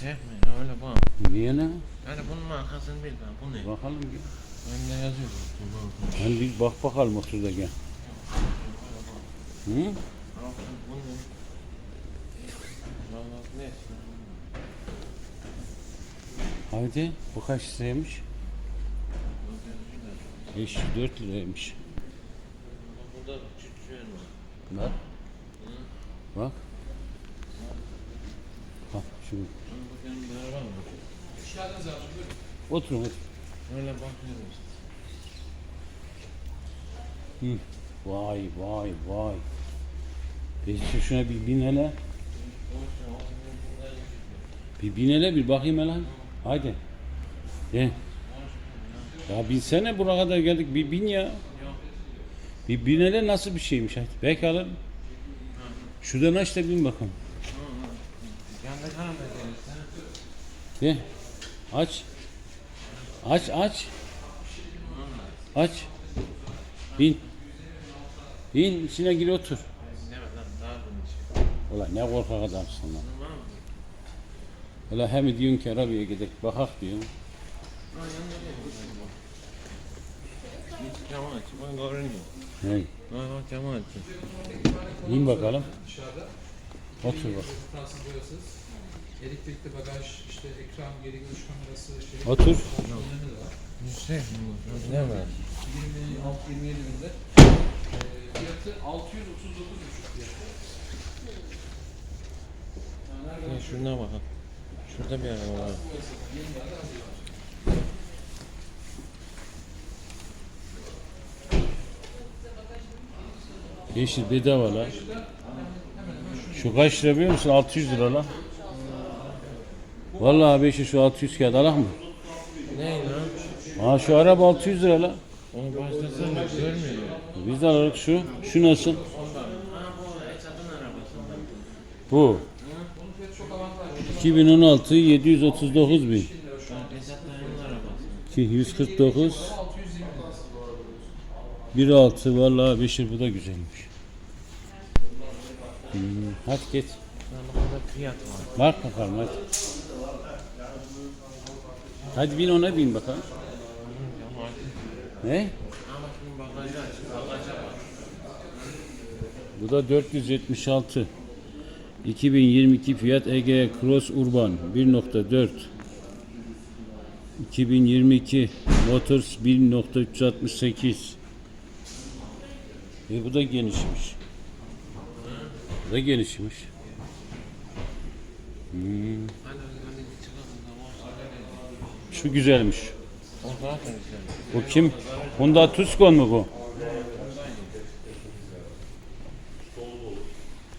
Çekme öyle bak. Niye ne? Yani bunun markasını bil ben. Bu ne? Bakalım bir. Önde yazıyor. Hani bir bak bakalım otur da gel. Hı? bu- ne? Ne? Haydi bu kaç liraymış? 504 liraymış. Burada cücüğün var. Bak. Bak. Şimdi. Oturun otur. Öyle bakıyoruz. Hı. Vay vay vay. Peki şuna bir bin hele. Bir bin hele bir bakayım hele. Haydi. De. Ya binsene buraya kadar geldik bir bin ya. Bir bin hele nasıl bir şeymiş hadi. Belki alırım. Şuradan aç da bin bakalım. De. Aç. Aç aç. Aç. Bin. Bin içine gir otur. Ulan ne korkak adamsın lan. Ulan hem diyorsun ki arabaya gidelim bakak diyorsun. Camı aç. Bak görünüyor. Hey. İn bakalım. Otur bak. Elektrikli bagaj, işte ekran, geri görüş kamerası, şey. Otur. Önemi de var. Yüksek Ne var? 26-27 binde. Ee, fiyatı 639,5 fiyatı. Yani nereden Ya şuna bakın. Şurada bir araba var. var, yeni geldi az var. Yeşil bedava lan. Şu kaç lira biliyor musun? 600 lira lan. Vallahi beşi şu 600 kağıt alak mı? Ne lan? Ha şu araba 600 lira lan. Onu başlasana görmüyor. Biz de alalım şu. Şu nasıl? Bu Esat'ın arabası. Bu. Bunun fiyatı çok avantajlı. 2016 739 bin. Esat dayının arabası. 149 620 lirası. 1.6 vallahi Beşir bu da güzelmiş. Hmm, hadi git. Bak bakalım hadi. Hadi bin ona bin bakalım. Ne? Bu da 476. 2022 fiyat Ege Cross Urban 1.4 2022 Motors 1.368 e bu da genişmiş. Bu da genişmiş. Hmm, Hadi hadi hadi çıkalım da boş ver. Şu güzelmiş. Bu kim? Honda Tucson mu bu?